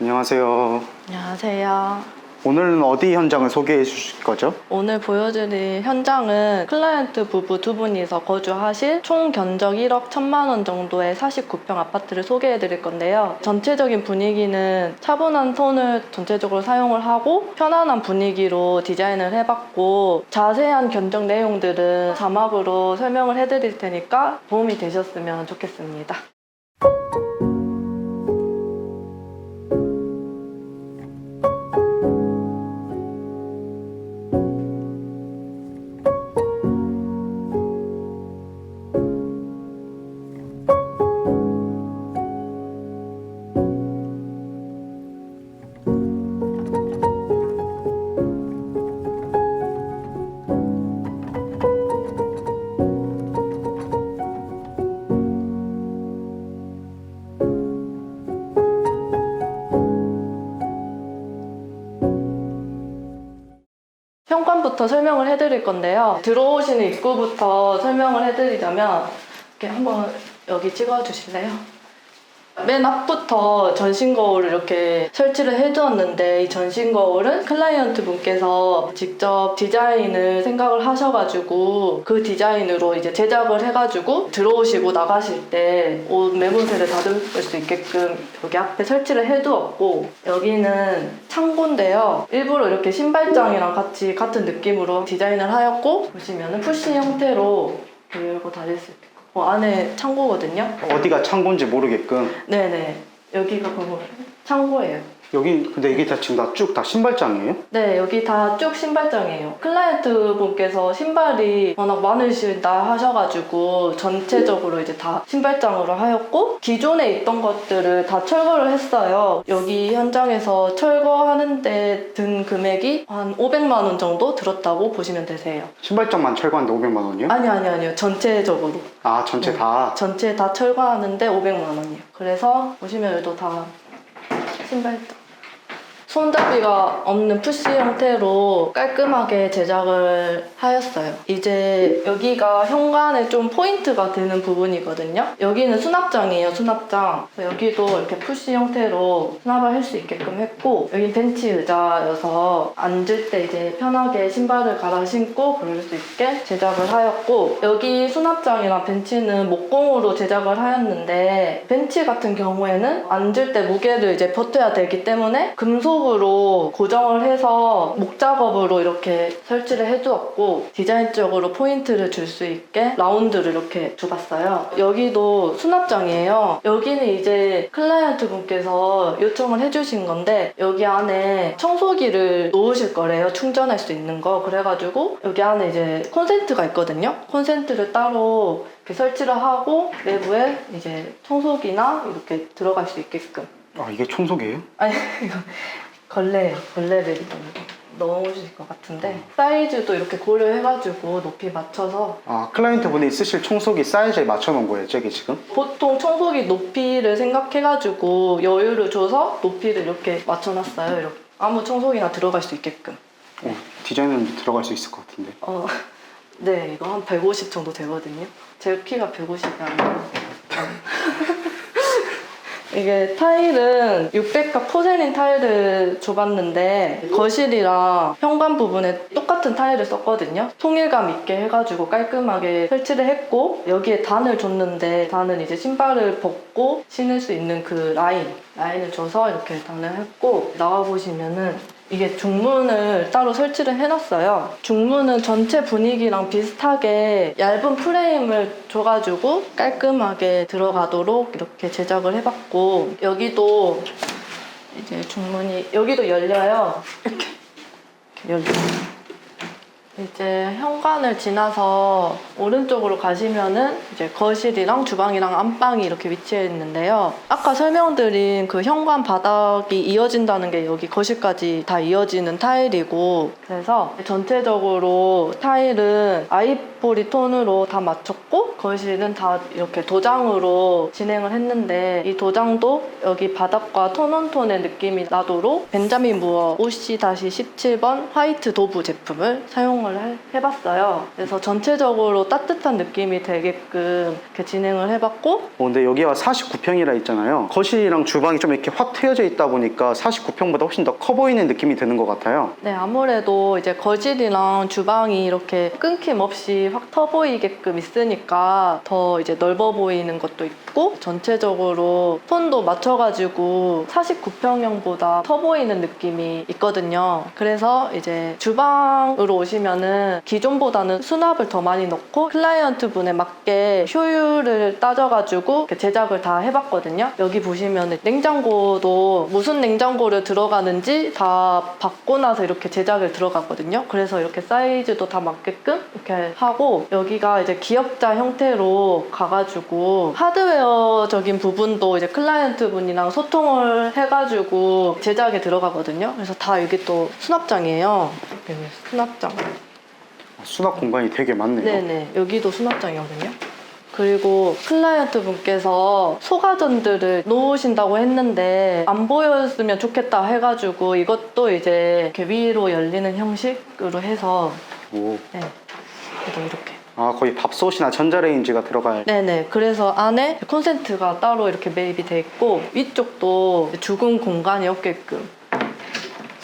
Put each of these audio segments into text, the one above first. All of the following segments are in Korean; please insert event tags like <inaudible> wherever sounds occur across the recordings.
안녕하세요. 안녕하세요. 오늘은 어디 현장을 소개해 주실 거죠? 오늘 보여드릴 현장은 클라이언트 부부 두 분이서 거주하실 총 견적 1억 1천만 원 정도의 49평 아파트를 소개해 드릴 건데요. 전체적인 분위기는 차분한 톤을 전체적으로 사용을 하고 편안한 분위기로 디자인을 해봤고 자세한 견적 내용들은 자막으로 설명을 해 드릴 테니까 도움이 되셨으면 좋겠습니다. 현관부터 설명을 해드릴 건데요. 들어오시는 입구부터 설명을 해드리자면 이렇게 한번 여기 찍어주실래요? 맨 앞부터 전신 거울을 이렇게 설치를 해두었는데 이 전신 거울은 클라이언트 분께서 직접 디자인을 생각을 하셔가지고 그 디자인으로 이제 제작을 해가지고 들어오시고 나가실 때 옷 매무새를 다듬을 수 있게끔 여기 앞에 설치를 해두었고 여기는 창고인데요. 일부러 이렇게 신발장이랑 같이 같은 느낌으로 디자인을 하였고 보시면은 푸시 형태로 열고 다닐 수 있고 어, 안에 창고거든요. 어디가 창고인지 모르게끔 네네. 여기가 그거 창고예요. 여기 근데 이게 다 지금 다 쭉 다 신발장이에요? 네, 여기 다 쭉 신발장이에요. 클라이언트 분께서 신발이 워낙 많으시다 하셔가지고 전체적으로 이제 다 신발장으로 하였고 기존에 있던 것들을 다 철거를 했어요. 여기 현장에서 철거하는데 든 금액이 한 500만 원 정도 들었다고 보시면 되세요. 신발장만 철거하는데 500만 원이요? 아니 아니 아니요. 전체적으로. 아 전체 다 전체 다 철거하는데 500만 원이에요. 그래서 보시면 여기도 다 신발장. 손잡이가 없는 푸시 형태로 깔끔하게 제작을 하였어요. 이제 여기가 현관에 좀 포인트가 되는 부분이거든요. 여기는 수납장이에요, 수납장. 여기도 이렇게 푸시 형태로 수납을 할 수 있게끔 했고, 여기 벤치 의자여서 앉을 때 이제 편하게 신발을 갈아 신고 그럴 수 있게 제작을 하였고, 여기 수납장이랑 벤치는 목공으로 제작을 하였는데, 벤치 같은 경우에는 앉을 때 무게를 이제 버텨야 되기 때문에 금속 으로 고정을 해서 목 작업으로 이렇게 설치를 해주었고, 디자인적으로 포인트를 줄 수 있게 라운드를 이렇게 줘봤어요. 여기도 수납장이에요. 여기는 이제 클라이언트 분께서 요청을 해주신 건데, 여기 안에 청소기를 놓으실 거래요. 충전할 수 있는 거. 그래가지고, 여기 안에 이제 콘센트가 있거든요. 콘센트를 따로 이렇게 설치를 하고, 내부에 이제 청소기나 이렇게 들어갈 수 있게끔. 아 이게 청소기예요? 아니, <laughs> 이거 걸레예요. 걸레를 넣으실 것 같은데, 사이즈도 이렇게 고려해가지고 높이 맞춰서 아 클라이언트 분이 쓰실 청소기 사이즈에 맞춰 놓은 거예요 저게 지금? 보통 청소기 높이를 생각해가지고 여유를 줘서 높이를 이렇게 맞춰놨어요. 이렇게 아무 청소기나 들어갈 수 있게끔. 어, 디자인은 들어갈 수 있을 것 같은데 어, <laughs> 네, 이거 한 150 정도 되거든요. 제 키가 150이 아니라. <laughs> 이게 타일은 600가 포세린 타일을 줘봤는데 거실이랑 현관 부분에 똑같은 타일을 썼거든요. 통일감 있게 해가지고 깔끔하게 설치를 했고 여기에 단을 줬는데 단은 이제 신발을 벗고 신을 수 있는 그 라인 라인을 줘서 이렇게 단을 했고 나와 보시면은 이게 중문을 따로 설치를 해놨어요. 중문은 전체 분위기랑 비슷하게 얇은 프레임을 줘가지고 깔끔하게 들어가도록 이렇게 제작을 해봤고 여기도 이제 중문이 여기도 열려요. 이렇게, 이렇게 열려요. 이제 현관을 지나서 오른쪽으로 가시면은 이제 거실이랑 주방이랑 안방이 이렇게 위치해 있는데요. 아까 설명드린 그 현관 바닥이 이어진다는 게 여기 거실까지 다 이어지는 타일이고 그래서 전체적으로 타일은 아이 빅포리 톤으로 다 맞췄고 거실은 다 이렇게 도장으로 진행을 했는데 이 도장도 여기 바닥과 톤온톤의 느낌이 나도록 벤자민 무어 OC-17번 화이트 도브 제품을 사용을 해- 해봤어요. 그래서 전체적으로 따뜻한 느낌이 되게끔 이렇게 진행을 해봤고 어, 근데 여기가 49평이라 있잖아요. 거실이랑 주방이 좀 이렇게 확 트여져 있다 보니까 49평보다 훨씬 더 커 보이는 느낌이 드는 것 같아요. 네, 아무래도 이제 거실이랑 주방이 이렇게 끊김없이 확 터 보이게끔 있으니까 더 이제 넓어 보이는 것도 있고 전체적으로 톤도 맞춰가지고 49평형보다 커 보이는 느낌이 있거든요. 그래서 이제 주방으로 오시면은 기존보다는 수납을 더 많이 넣고 클라이언트 분에 맞게 효율을 따져가지고 제작을 다 해봤거든요. 여기 보시면은 냉장고도 무슨 냉장고를 들어가는지 다 받고 나서 이렇게 제작을 들어갔거든요. 그래서 이렇게 사이즈도 다 맞게끔 이렇게 하고 여기가 이제 기역자 형태로 가가지고 하드웨어적인 부분도 이제 클라이언트 분이랑 소통을 해가지고 제작에 들어가거든요. 그래서 다 여기 또 수납장이에요. 수납장. 수납 공간이 되게 많네요. 네네 여기도 수납장이거든요 그리고 클라이언트 분께서 소가전들을 놓으신다고 했는데 안 보였으면 좋겠다 해가지고 이것도 이제 이렇게 위로 열리는 형식으로 해서 오. 네 이렇게 이렇게. 아, 거의 밥솥이나 전자레인지가 들어갈 네네. 그래서 안에 콘센트가 따로 이렇게 매입이 돼 있고 위쪽도 죽은 공간이 없게끔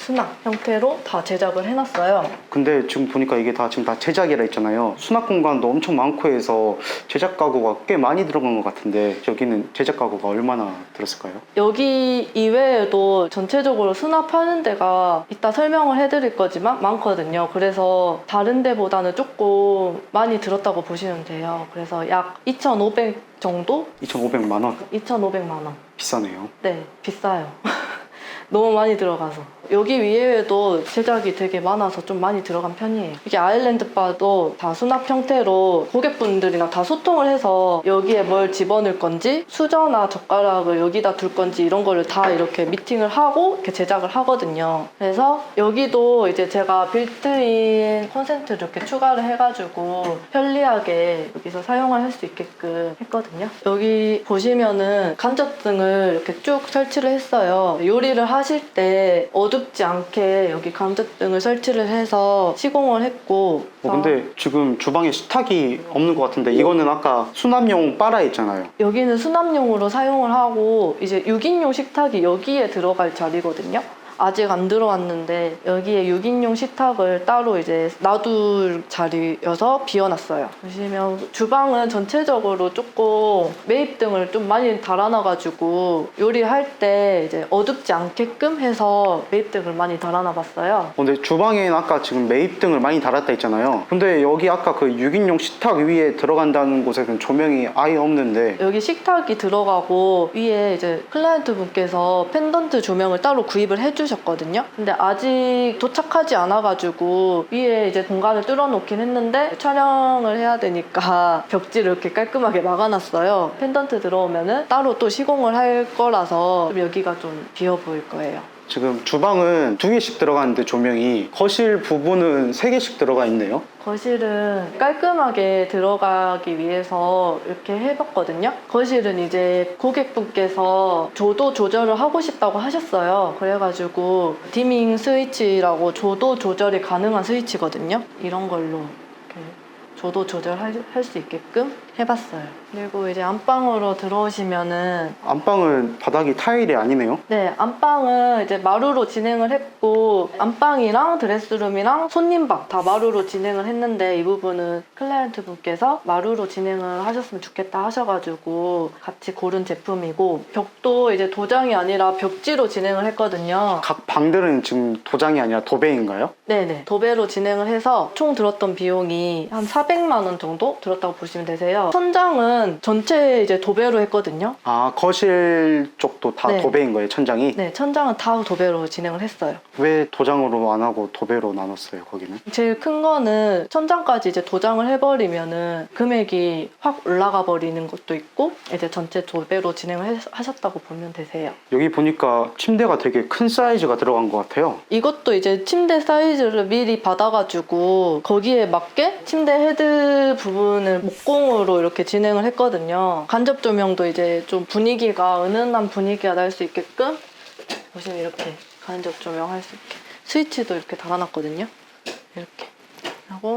수납 형태로 다 제작을 해놨어요 근데 지금 보니까 이게 다 지금 다 제작이라 했잖아요. 수납 공간도 엄청 많고 해서 제작 가구가 꽤 많이 들어간 것 같은데 여기는 제작 가구가 얼마나 들었을까요? 여기 이외에도 전체적으로 수납하는 데가 이따 설명을 해드릴 거지만 많거든요. 그래서 다른 데보다는 조금 많이 들었다고 보시면 돼요. 그래서 약 2,500 정도? 2,500만 원. 2,500만 원. 비싸네요. 네, 비싸요. <laughs> 너무 많이 들어가서. 여기 위에도 제작이 되게 많아서 좀 많이 들어간 편이에요. 이게 아일랜드 바도 다 수납 형태로 고객분들이랑 다 소통을 해서 여기에 뭘 집어넣을 건지 수저나 젓가락을 여기다 둘 건지 이런 거를 다 이렇게 미팅을 하고 이렇게 제작을 하거든요. 그래서 여기도 이제 제가 빌트인 콘센트를 이렇게 추가를 해가지고 편리하게 여기서 사용을 할 수 있게끔 했거든요. 여기 보시면은 간접등을 이렇게 쭉 설치를 했어요. 요리를 하실 때 어 둡지 않게 여기 간접등을 설치를 해서 시공을 했고 어, 근데 지금 주방에 식탁이 없는 것 같은데 이거는 아까 수납용 빨아 있잖아요. 여기는 수납용으로 사용을 하고 이제 6인용 식탁이 여기에 들어갈 자리거든요. 아직 안 들어왔는데 여기에 6인용 식탁을 따로 이제 놔둘 자리여서 비워놨어요. 보시면 주방은 전체적으로 조금 매입 등을 좀 많이 달아놔가지고 요리할 때 이제 어둡지 않게끔 해서 매입 등을 많이 달아놔봤어요. 어, 근데 주방에는 아까 지금 매입 등을 많이 달았다 했잖아요. 근데 여기 아까 그 6인용 식탁 위에 들어간다는 곳에는 조명이 아예 없는데 여기 식탁이 들어가고 위에 이제 클라이언트 분께서 펜던트 조명을 따로 구입을 해주셨거든요. 근데 아직 도착하지 않아가지고 위에 이제 공간을 뚫어놓긴 했는데 촬영을 해야 되니까 <laughs> 벽지를 이렇게 깔끔하게 막아놨어요. 펜던트 들어오면은 따로 또 시공을 할 거라서 좀 여기가 좀 비어 보일 거예요. 지금 주방은 두 개씩 들어가는데 조명이 거실 부분은 세 개씩 들어가 있네요. 거실은 깔끔하게 들어가기 위해서 이렇게 해봤거든요. 거실은 이제 고객분께서 조도 조절을 하고 싶다고 하셨어요. 그래가지고 디밍 스위치라고 조도 조절이 가능한 스위치거든요. 이런 걸로 이렇게 조도 조절할 수 있게끔 해봤어요. 그리고 이제 안방으로 들어오시면은 안방은 바닥이 타일이 아니네요. 네, 안방은 이제 마루로 진행을 했고 안방이랑 드레스룸이랑 손님방 다 마루로 진행을 했는데 이 부분은 클라이언트 분께서 마루로 진행을 하셨으면 좋겠다 하셔가지고 같이 고른 제품이고 벽도 이제 도장이 아니라 벽지로 진행을 했거든요. 각 방들은 지금 도장이 아니라 도배인가요? 네네 도배로 진행을 해서 총 들었던 비용이 한 400만 원 정도 들었다고 보시면 되세요. 천장은 전체 이제 도배로 했거든요. 아 거실 쪽도 다 네. 도배인 거예요 천장이? 네, 천장은 다 도배로 진행을 했어요. 왜 도장으로 안 하고 도배로 나눴어요 거기는? 제일 큰 거는 천장까지 이제 도장을 해버리면은 금액이 확 올라가 버리는 것도 있고 이제 전체 도배로 진행을 해- 하셨다고 보면 되세요. 여기 보니까 침대가 되게 큰 사이즈가 들어간 것 같아요. 이것도 이제 침대 사이즈를 미리 받아가지고 거기에 맞게 침대 헤드 부분을 목공으로 이렇게 진행을 했거든요. 간접 조명도 이제 좀 분위기가 은은한 분위기가 날 수 있게끔 보시면 이렇게 간접 조명할 수 있게 스위치도 이렇게 달아놨거든요. 이렇게 하고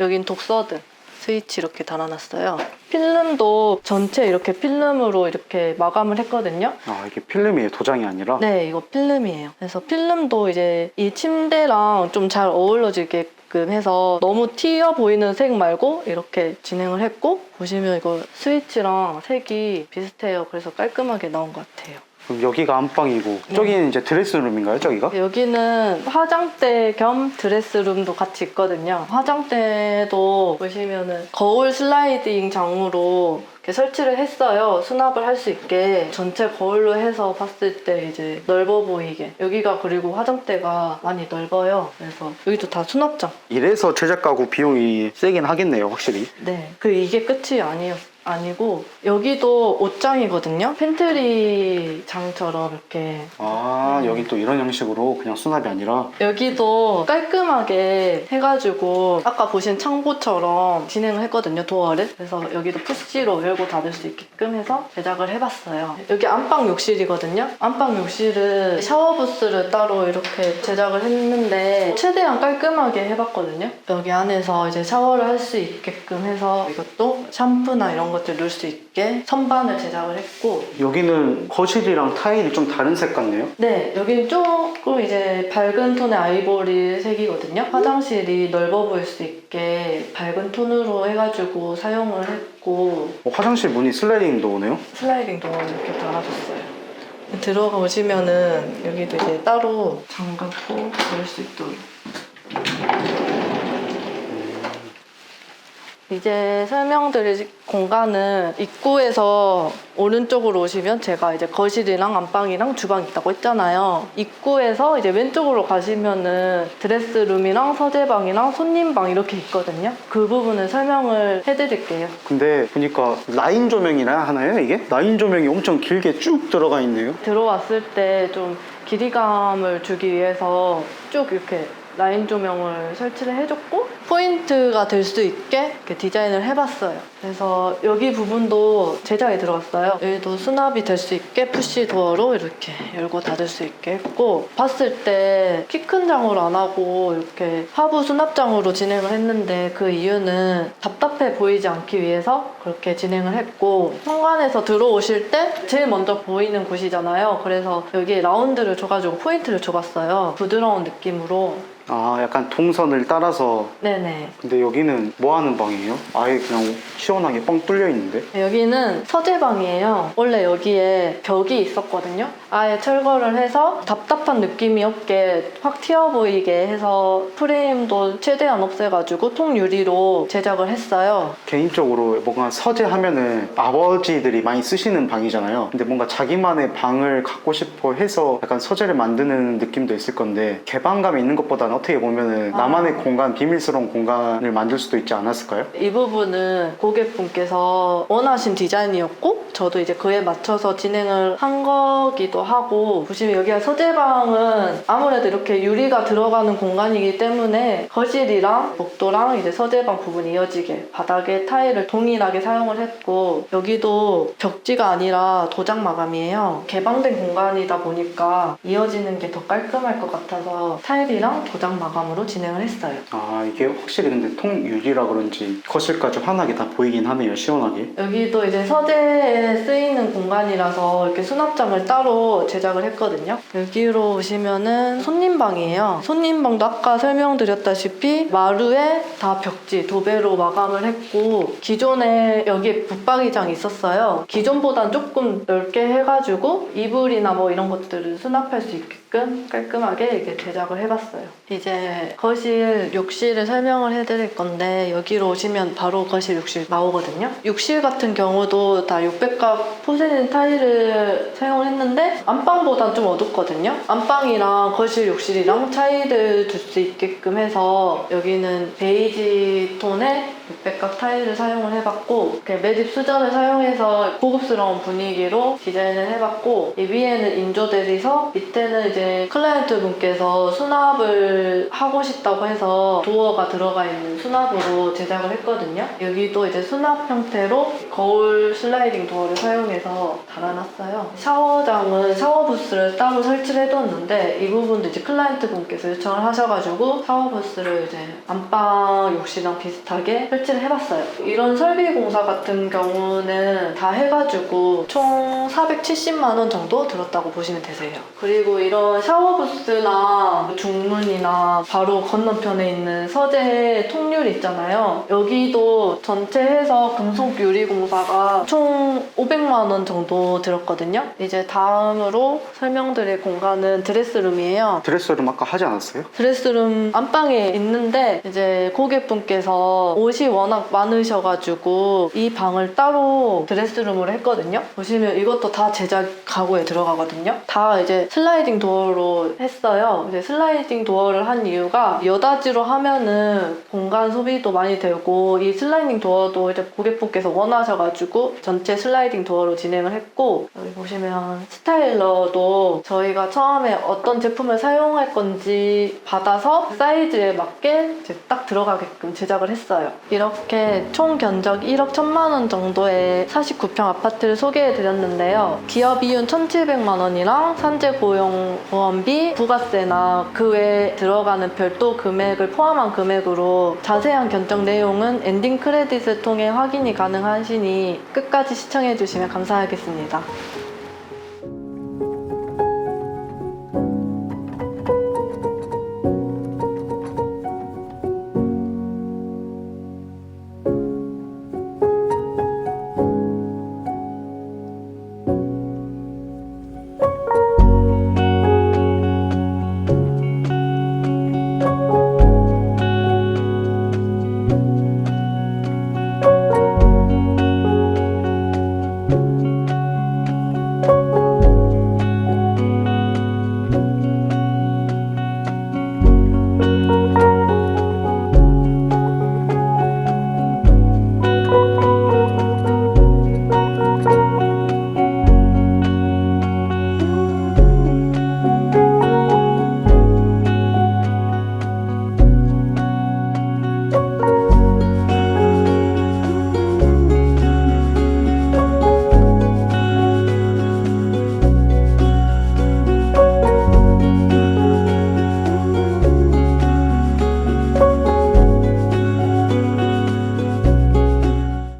여긴 독서등 스위치 이렇게 달아놨어요. 필름도 전체 이렇게 필름으로 이렇게 마감을 했거든요. 아 이게 필름이에요 도장이 아니라? 네, 이거 필름이에요. 그래서 필름도 이제 이 침대랑 좀 잘 어울러지게 끔 해서 너무 튀어 보이는 색 말고 이렇게 진행을 했고 보시면 이거 스위치랑 색이 비슷해요. 그래서 깔끔하게 나온 것 같아요. 그럼 여기가 안방이고 저기는 이제 드레스룸인가요 저기가? 여기는 화장대 겸 드레스룸도 같이 있거든요. 화장대도 보시면은 거울 슬라이딩 장으로 이렇게 설치를 했어요. 수납을 할 수 있게 전체 거울로 해서 봤을 때 이제 넓어 보이게. 여기가 그리고 화장대가 많이 넓어요. 그래서 여기도 다 수납장. 이래서 제작 가구 비용이 세긴 하겠네요 확실히. 네. 그 이게 끝이 아니었. 아니고 여기도 옷장이거든요. 팬트리 장처럼 이렇게. 아 여기 또 이런 형식으로 그냥 수납이 아니라? 여기도 깔끔하게 해가지고 아까 보신 창고처럼 진행을 했거든요 도어를. 그래서 여기도 푸시로 열고 닫을 수 있게끔 해서 제작을 해봤어요. 여기 안방 욕실이거든요. 안방 욕실은 샤워 부스를 따로 이렇게 제작을 했는데 최대한 깔끔하게 해봤거든요. 여기 안에서 이제 샤워를 할 수 있게끔 해서 이것도 샴푸나 이런 것들 넣을 수 있게 선반을 제작을 했고 여기는 거실이랑 타일이 좀 다른 색 같네요. 네, 여긴 조금 이제 밝은 톤의 아이보리 색이거든요. 화장실이 넓어 보일 수 있게 밝은 톤으로 해가지고 사용을 했고 어, 화장실 문이 슬라이딩 도어네요. 슬라이딩 도어 이렇게 달아줬어요. 들어가 보시면은 여기도 이제 따로 잠가고 열수 있도록. 이제 설명드릴 공간은 입구에서 오른쪽으로 오시면 제가 이제 거실이랑 안방이랑 주방 있다고 했잖아요. 입구에서 이제 왼쪽으로 가시면은 드레스룸이랑 서재방이랑 손님방 이렇게 있거든요. 그 부분을 설명을 해드릴게요. 근데 보니까 라인 조명이라 하나요 이게? 라인 조명이 엄청 길게 쭉 들어가 있네요. 들어왔을 때 좀 길이감을 주기 위해서 쭉 이렇게 라인 조명을 설치를 해줬고 포인트가 될 수 있게 이렇게 디자인을 해봤어요. 그래서 여기 부분도 제작에 들어갔어요. 여기도 수납이 될 수 있게 푸시 도어로 이렇게 열고 닫을 수 있게 했고 봤을 때 키 큰 장으로 안 하고 이렇게 하부 수납장으로 진행을 했는데 그 이유는 답답해 보이지 않기 위해서 그렇게 진행을 했고 현관에서 들어오실 때 제일 먼저 보이는 곳이잖아요. 그래서 여기에 라운드를 줘가지고 포인트를 줘봤어요. 부드러운 느낌으로. 아 약간 동선을 따라서 네네. 근데 여기는 뭐 하는 방이에요? 아예 그냥 시원하게 뻥 뚫려 있는데? 여기는 서재방이에요. 원래 여기에 벽이 있었거든요. 아예 철거를 해서 답답한 느낌이 없게 확 튀어 보이게 해서 프레임도 최대한 없애가지고 통유리로 제작을 했어요. 개인적으로 뭔가 서재 하면은 아버지들이 많이 쓰시는 방이잖아요. 근데 뭔가 자기만의 방을 갖고 싶어 해서 약간 서재를 만드는 느낌도 있을 건데 개방감이 있는 것보다는 어떻게 보면은 아. 나만의 공간, 비밀스러운 공간을 만들 수도 있지 않았을까요? 이 부분은 고객분께서 원하신 디자인이었고 저도 이제 그에 맞춰서 진행을 한 거기도 하고 보시면 여기가 서재방은 아무래도 이렇게 유리가 들어가는 공간이기 때문에 거실이랑 복도랑 이제 서재방 부분이 이어지게 바닥에 타일을 동일하게 사용을 했고 여기도 벽지가 아니라 도장 마감이에요. 개방된 공간이다 보니까 이어지는 게 더 깔끔할 것 같아서 타일이랑 도장 마감으로 진행을 했어요. 아 이게 확실히 근데 통유리라 그런지 거실까지 환하게 다 보이긴 하네요 시원하게. 여기도 이제 서재에 쓰이는 공간이라서 이렇게 수납장을 따로 제작을 했거든요. 여기로 오시면은 손님방이에요. 손님방도 아까 설명드렸다시피 마루에 다 벽지, 도배로 마감을 했고 기존에 여기에 붙박이장이 있었어요. 기존보단 조금 넓게 해가지고 이불이나 뭐 이런 것들을 수납할 수 있게 끔 깔끔하게 이렇게 제작을 해봤어요. 이제 거실, 욕실을 설명을 해드릴 건데 여기로 오시면 바로 거실, 욕실 나오거든요. 욕실 같은 경우도 다 600각 포세린 타일을 사용을 했는데 안방보단 좀 어둡거든요. 안방이랑 거실, 욕실이랑 차이를 줄 수 있게끔 해서 여기는 베이지 톤의 600각 타일을 사용을 해봤고 매집 수전을 사용해서 고급스러운 분위기로 디자인을 해봤고 이 위에는 인조대리석 밑에는 이제 클라이언트 분께서 수납을 하고 싶다고 해서 도어가 들어가 있는 수납으로 제작을 했거든요 여기도 이제 수납 형태로 거울 슬라이딩 도어를 사용해서 달아놨어요 샤워장은 샤워 부스를 따로 설치를 해뒀는데 이 부분도 이제 클라이언트 분께서 요청을 하셔가지고 샤워 부스를 이제 안방 욕실이랑 비슷하게 설치를 해봤어요. 이런 설비 공사 같은 경우는 다 해가지고 총 470만 원 정도 들었다고 보시면 되세요. 그리고 이런 샤워 부스나 중문이나 바로 건너편에 있는 서재 통유리 있잖아요. 여기도 전체 해서 금속 유리 공사가 총 500만 원 정도 들었거든요. 이제 다음으로 설명드릴 공간은 드레스룸이에요. 드레스룸 아까 하지 않았어요? 드레스룸 안방에 있는데 이제 고객분께서 옷이 워낙 많으셔가지고 이 방을 따로 드레스룸으로 했거든요. 보시면 이것도 다 제작 가구에 들어가거든요. 다 이제 슬라이딩 도어 로 했어요. 이제 슬라이딩 도어를 한 이유가 여다지로 하면은 공간 소비도 많이 되고 이 슬라이딩 도어도 이제 고객분께서 원하셔가지고 전체 슬라이딩 도어로 진행을 했고 여기 보시면 스타일러도 저희가 처음에 어떤 제품을 사용할 건지 받아서 사이즈에 맞게 이제 딱 들어가게끔 제작을 했어요. 이렇게 총 견적 1억 1천만 원 정도의 49평 아파트를 소개해 드렸는데요. 기업 이윤 1,700만 원이랑 산재 고용 보험비, 부가세나 그 외에 들어가는 별도 금액을 포함한 금액으로 자세한 견적 내용은 엔딩 크레딧을 통해 확인이 가능하시니 끝까지 시청해 주시면 감사하겠습니다.